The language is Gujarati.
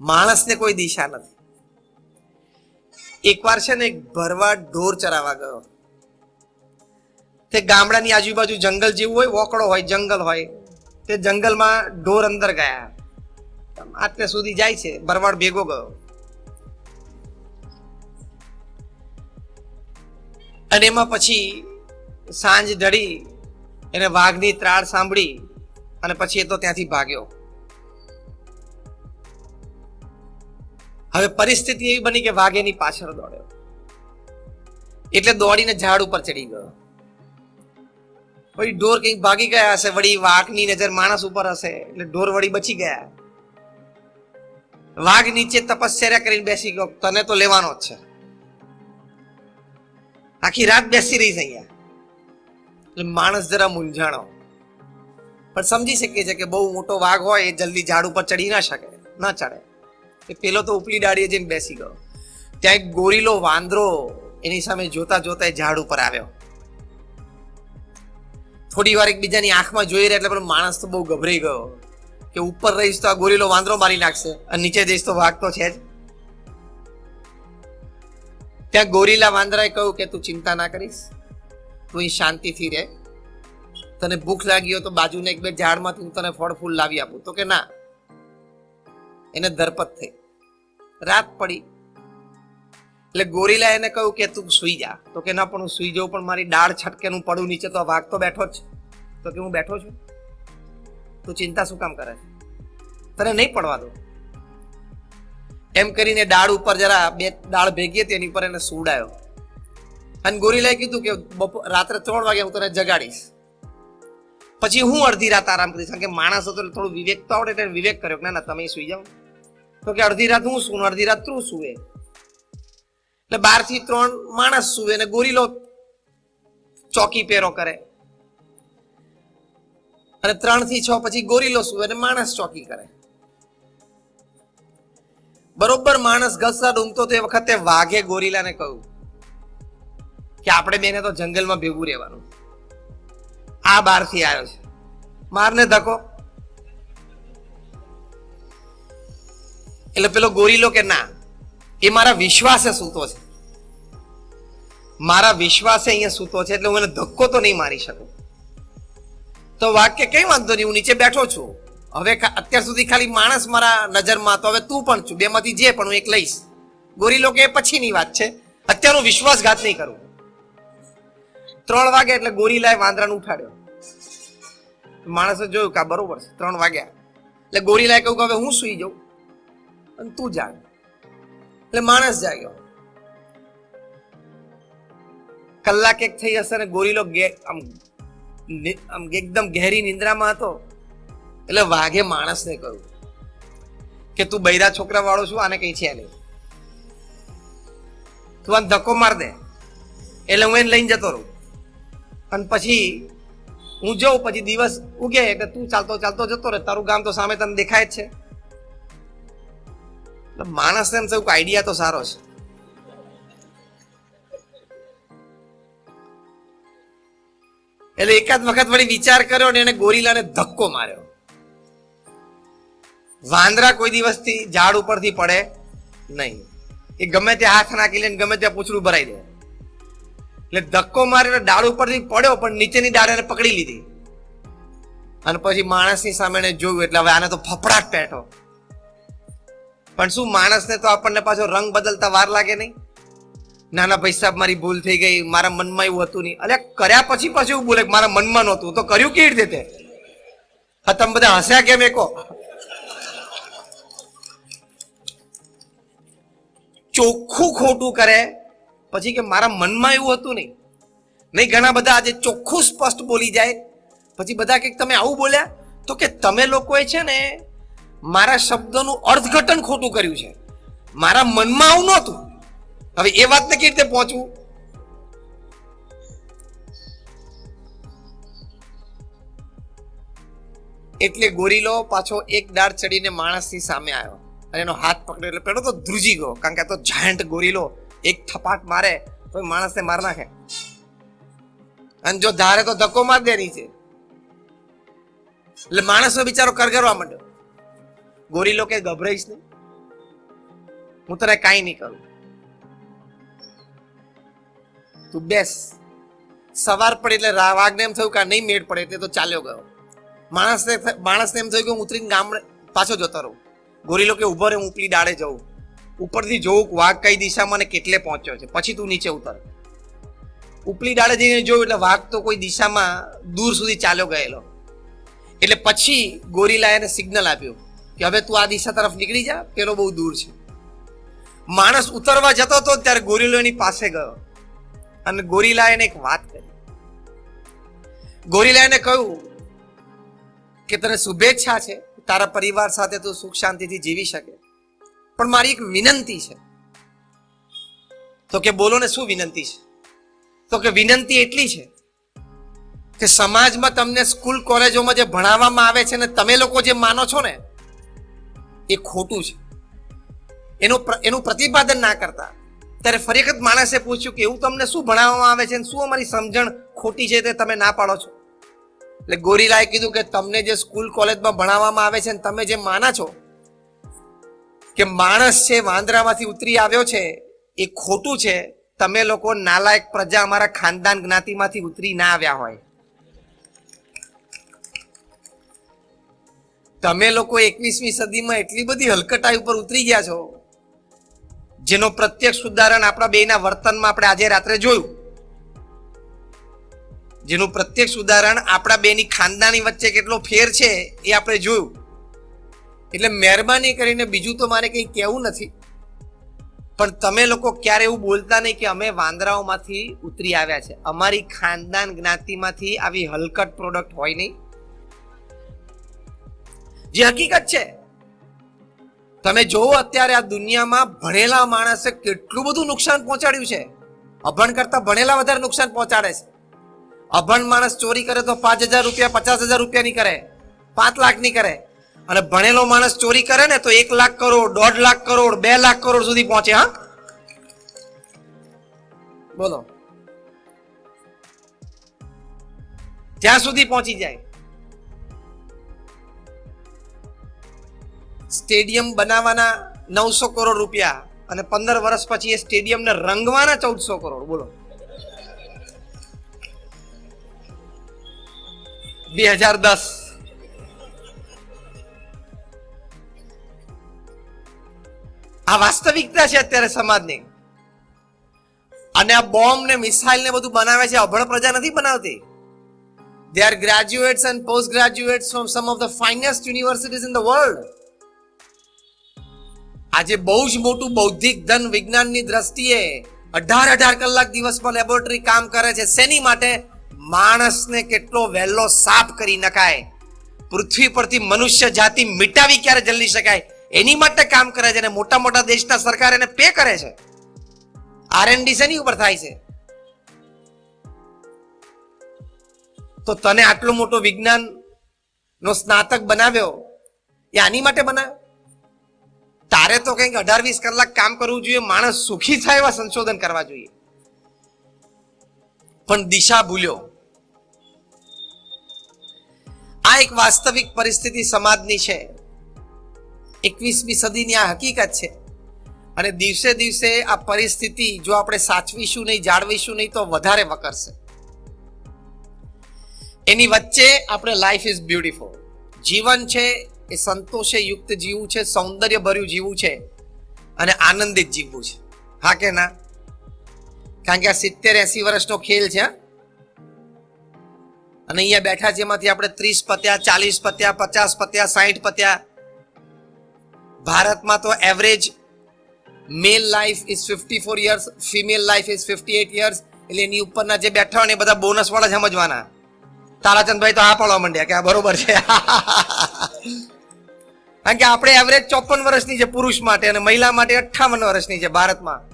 માણસને કોઈ દિશા નથી. એકવાર છે ને એક ભરવા ઢોર ચરાવવા ગયો. તે ગામડાની આજુબાજુ જંગલ જેવું હોય વોકડો હોય, જંગલ હોય, તે જંગલમાં ઢોર અંદર ગયા. આટલે સુધી જાય છે, ભરવાડ ભેગો ગયો. અને એમાં પછી સાંજ ઢળી એને વાઘની ત્રાળ સાંભળી અને પછી એ તો ત્યાંથી ભાગ્યો. હવે પરિસ્થિતિ એવી બની કે વાઘ એની પાછળ દોડ્યો. એટલે દોડીને ઝાડ ઉપર ચડી ગયો. પછી ઢોર કંઈક ભાગી ગયા હશે, વળી વાઘની નજર માણસ ઉપર હશે, એટલે ઢોર વળી બચી ગયા. વાઘ નીચે તપશ્ચર્યા કરીને બેસી ગયો, તને તો લેવાનો જ છે. આખી રાત બેસી રહી છે અહીંયા. એટલે માણસ જરા મૂંઝાણો. પણ સમજી શકીએ છે કે બહુ મોટો વાઘ હોય એ જલ્દી ઝાડ ઉપર ચડી ના શકે, ના ચડે. એ પેલો તો ઉપલી ડાળીએ જઈને બેસી ગયો. ત્યાં એક ગોરીલો વાંદરો એની સામે જોતા જોતા ઝાડ ઉપર આવ્યો. થોડી વાર એકબીજાની આંખમાં જોઈ રહ્યા એટલે પેલો માણસ તો બહુ ગભરાઈ ગયો કે ઉપર રહીશ તો આ ગોરીલો વાંદરો મારી નાખશે અને નીચે જઈશ તો વાઘ તો છે જ. ત્યાં ગોરીલા વાંદરાએ કહ્યું કે તું ચિંતા ના કરીશ, તું અહીં શાંતિથી રહે. તને ભૂખ લાગી હોય તો બાજુના એક બે ઝાડમાંથી હું તને ફળ ફૂલ લાવી આપું. તો કે ના એને ધરપત થઈ. રાત પડી. એટલે ગોરીલા એને કહ્યું કે તું સુઈ જા. તો કે ના, પણ હું સુઈ જાઉં, પણ મારી દાળ છટકે હું પડું નીચે, તો વાઘ તો બેઠો જ. તો કે હું બેઠો છું? તું ચિંતા શું કામ કરે છે? તને નહીં પડવા દો એમ કરીને ડાળ ઉપર જરા બે દાળ ભેગી હતી, એની ઉપર એને સુડાયો અને ગોરીલાએ કીધું કે બપોર રાત્રે ત્રણ વાગે હું તને જગાડીશ. પછી હું અડધી રાત આરામ કરીશ. કારણ કે માણસ હતો થોડું વિવેક તો આવડે, એટલે વિવેક કર્યો કે ના ના, તમે સુઈ જાઓ. તો કે અડધી રાત હું શું અડધી રાત તું સુવે. એટલે બારથી ત્રણ માણસ સુવે ને ગોરીલો ચોકી પેરો કરે. અને ત્રણથી છ પછી ગોરીલો સુવે ને માણસ ચોકી કરે. બરોબર માણસ ઘસરા ડૂમતો તો એ વખતે વાઘે ગોરીલાને કહ્યું કે આપણે બેને તો જંગલમાં ભેગું રહેવાનું. આ બારથી આવ્યો છે. મારને ધક્કો. એટલે પેલો ગોરીલો કે ના? એ મારા વિશ્વાસે સૂતો છે. મારા વિશ્વાસે અહીંયા સૂતો છે એટલે હું એને ધક્કો તો નહીં મારી શકું. તો વાક્ય કઈ વાંધો નહીં, હું નીચે બેઠો છું. હવે અત્યાર સુધી ખાલી માણસ મારા નજરમાં હતો, હવે તું પણ છું, બેમાંથી જે પણ હું એક લઈશ. ગોરીલો કે પછીની વાત છે. અત્યારે હું વિશ્વાસઘાત નહીં કરું. ત્રણ વાગે એટલે ગોરીલાએ વાંદરાને ઉઠાડ્યો. માણસે જોયું કે બરોબર છે, ત્રણ વાગ્યા. એટલે ગોરીલાએ કહ્યું કે હવે હું સુઈ જાઉં. અને તું જાગ એટલે માણસ જાગ્યો કલાક એક થઈ હશે ને ગોરીલો આમ આમ એકદમ ગહેરી નિંદ્રામાં હતો. એટલે વાઘે માણસને કહ્યું કે તું બૈરા છોકરા વાળો છું, આને કઈ છે નહીં. તું આને ધક્કો માર દે. એટલે હું એને લઈને જતો રહું. અને પછી હું જોઉં, પછી દિવસ ઉગે એટલે તું ચાલતો ચાલતો જતો રહે. તારું ગામ તો સામે તને દેખાય જ છે. માણસને એમ થયું કે આઈડિયા તો સારો છે. એટલે એકાદ વખત વળી વિચાર કર્યો ને એને ગોરીલાને ધક્કો માર્યો. વાંદરા કોઈ દિવસથી ઝાડ ઉપરથી પડે નહીં. એ ગમે ત્યાં હાથ નાખી લે ગમે ત્યાં પૂછડું ભરાઈ દે. એટલે ધક્કો મારીને ડાળ ઉપરથી પડ્યો પણ નીચેની ડાળ એને પકડી લીધી. અને પછી માણસની સામે જોયું એટલે હવે આને તો ફફડાટ પેઠો પણ શું માણસને તો આપણને પાછો રંગ બદલતા વાર લાગે નહીં? નાના ભાઈ સાહેબ, મારી ભૂલ થઈ ગઈ, મારા મનમાં એવું હતું નહીં. અલ્યા, કર્યા પછી પાછું એવું બોલે મારા મનમાં નહોતું. તો કર્યું કેવી રીતે હા, તમે બધા હસ્યા કેમ એકો? ચોખ્ખું ખોટું કરે. પછી કે મારા મનમાં એવું હતું નહીં. નહીં, ઘણા બધા આજે ચોખ્ખું સ્પષ્ટ બોલી જાય. પછી બધા કે તમે આવું બોલ્યા? તો કે તમે લોકોએ છે ને મારા શબ્દોનું અર્થઘટન ખોટું કર્યું છે. મારા મનમાં આવું નહોતું. હવે એ વાતને કેવી રીતે પહોંચવું? એટલે ગોરીલો પાછો એક દાળ ચડીને માણસની સામે આવ્યો. અને એનો હાથ પકડ્યો. એટલે પેલો તો ધ્રુજી ગયો. કારણ કે આ તો જાયન્ટ ગોરીલો. એક થપાટ મારે તો માણસને માર નાખે. અને જો ધારે તો ધક્કો માર દે નીચે. એટલે માણસનો બિચારો કરગરવા માંડ્યો. ગોરીલો કે ગભરાઈશ નહીં. હું તને કાંઈ નહીં કરું. તું બેસ. સવાર પડે એટલે વાઘને એમ થયું કે નહીં મેળ પડે એટલે તો ચાલ્યો ગયો. માણસને માણસને એમ થયું કે હું ઉતરીને ગામડે પાછો જતો રહું. ગોરીલો કે ઊભો રે હું ઉપલી ડાળે જઉં. ઉપરથી જોઉં વાઘ કઈ દિશામાં ને કેટલે પહોંચ્યો છે. પછી તું નીચે ઉતર. ઉપલી ડાળે જઈને જોયું એટલે વાઘ તો કોઈ દિશામાં દૂર સુધી ચાલ્યો ગયેલો. એટલે પછી ગોરીલાએ સિગ્નલ આપ્યું. કે હવે તું આ દિશા તરફ નીકળી જા, પેલો બહુ દૂર છે. માણસ ઉતરવા જતો હતો ત્યારે ગોરીલો એની પાસે ગયો અને ગોરીલાએ એને એક વાત કરી. ગોરીલા એને કહ્યું કે તને શુભેચ્છા છે, તારા પરિવાર સાથે તું સુખ શાંતિથી જીવી શકે. પણ મારી એક વિનંતી છે. તો કે બોલો ને શું વિનંતી છે? તો કે વિનંતી એટલી છે કે સમાજમાં તમને સ્કૂલ, કોલેજોમાં જે ભણાવવામાં આવે છે ને તમે લોકો જે માનો છો ને એ ખોટું છે. એનું એનું પ્રતિપાદન ના કરતા. ત્યારે ફરી વખત માણસે પૂછ્યું કે એવું તમને શું ભણાવવામાં આવે છે અને શું અમારી સમજણ ખોટી છે તે તમે ના પાડો છો? એટલે ગોરીલાએ કીધું કે તમને જે સ્કૂલ કોલેજમાં ભણાવવામાં આવે છે અને તમે જે માના છો કે માણસ છે, વાંદરામાંથી ઉતરી આવ્યો છે, એ ખોટું છે, તમે લોકો નાલાયક પ્રજા અમારા ખાનદાન જ્ઞાતિમાંથી ઉતરી ના આવ્યા હોય. તમે લોકો એકવીસમી સદીમાં એટલી બધી હલકટાઈ ઉપર ઉતરી ગયા છો, જેનો પ્રત્યક્ષ ઉદાહરણ આપણા બેના વર્તનમાં આપણે આજે રાત્રે જોયું. જેનું પ્રત્યક્ષ ઉદાહરણ આપણા બેની ખાનદાની વચ્ચે કેટલો ફેર છે એ આપણે જોયું. એટલે મહેરબાની કરીને બીજું તો મારે કંઈ કહેવું નથી. પણ તમે લોકો ક્યારે એવું બોલતા નહીં કે અમે વાંદરાઓમાંથી ઉતરી આવ્યા છે. અમારી ખાનદાન જ્ઞાતિમાંથી આવી હલકટ પ્રોડક્ટ હોય નહીં. જે હકીકત છે. તમે જોવો અત્યારે આ દુનિયામાં ભણેલા માણસે કેટલું બધું નુકસાન પહોંચાડ્યું છે. અભણ કરતા ભણેલા વધારે નુકસાન પહોંચાડે છે. અભણ માણસ ચોરી કરે તો પાંચ હજાર રૂપિયા, પચાસ હજાર રૂપિયા ની કરે, પાંચ લાખની કરે. અને ભણેલો માણસ ચોરી કરે ને તો એક લાખ કરોડ, દોઢ લાખ કરોડ, બે લાખ કરોડ સુધી પહોંચે, હા? બોલો. ત્યાં સુધી પહોંચી જાય. સ્ટેડિયમ બનાવવાના નવસો કરોડ રૂપિયા અને પંદર વર્ષ પછી એ સ્ટેડિયમને રંગવાના ચૌદસો કરોડ. બોલો. બે હજાર દસ. આ વાસ્તવિકતા છે અત્યારે સમાજની. અને આ બોમ્બ ને મિસાઇલ ને બધું બનાવે છે, અભણ પ્રજા નથી બનાવતી. They are graduates and post graduates from some of the finest universities in the world આજે બહુ જ મોટું બૌદ્ધિક ધન વિજ્ઞાનની દ્રષ્ટિએ અઢાર અઢાર કલાક દિવસમાં લેબોરેટરી કામ કરે છે. શેની માટે? માણસને કેટલો વહેલો સાફ કરી નખાય. પૃથ્વી પરથી મનુષ્ય જાતિ મિટાવી ક્યારે જલ્દી શકાય? એની માટે કામ કરે છે અને મોટા મોટા દેશના સરકાર એને પે કરે છે. આરએનડી શેની ઉપર થાય છે? તો તને આટલો મોટો વિજ્ઞાન નો સ્નાતક બનાવ્યો? એ આની માટે બનાવ્યો? તારે તો કંઈક અઢાર વીસ કલાક કામ કરવું જોઈએ, માણસ સુખી થાય એવા સંશોધન કરવા જોઈએ. પણ દિશા ભૂલ્યો. આ એક વાસ્તવિક પરિસ્થિતિ સમાજની છે. એકવીસમી સદીની આ હકીકત છે. અને દિવસે દિવસે આ પરિસ્થિતિ જો આપણે સાચવીશું નહીં, જાળવીશું નહીં, તો વધારે વકરશે. એની વચ્ચે આપણે લાઈફ ઇઝ બ્યુટીફુલ જીવન છે એ સંતોષે યુક્ત જીવવું છે સૌંદર્ય ભર્યું જીવવું છે અને આનંદિત જીવવું છે. હા કે ના? કારણ કે આ સિત્તેર એસી વર્ષનો ખેલ છે અને અહીંયા બેઠા છે, એમાંથી આપણે ત્રીસ પત્યા, ચાલીસ પત્યા, પચાસ પત્યા સાહીઠ પત્યા. ભારતમાં તો average male life is fifty four years female life is fifty eight years એટલે એની ઉપરના જે બેઠા હોય ને એ બધા બોનસ વાળા સમજવાના. તારાચંદભાઈ તો આ પડવા માંડ્યા કે આ બરોબર છે. કારણ કે આપણે એવરેજ ચોપન વર્ષની છે પુરુષ માટે અને મહિલા માટે અઠ્ઠાવન વર્ષની છે ભારતમાં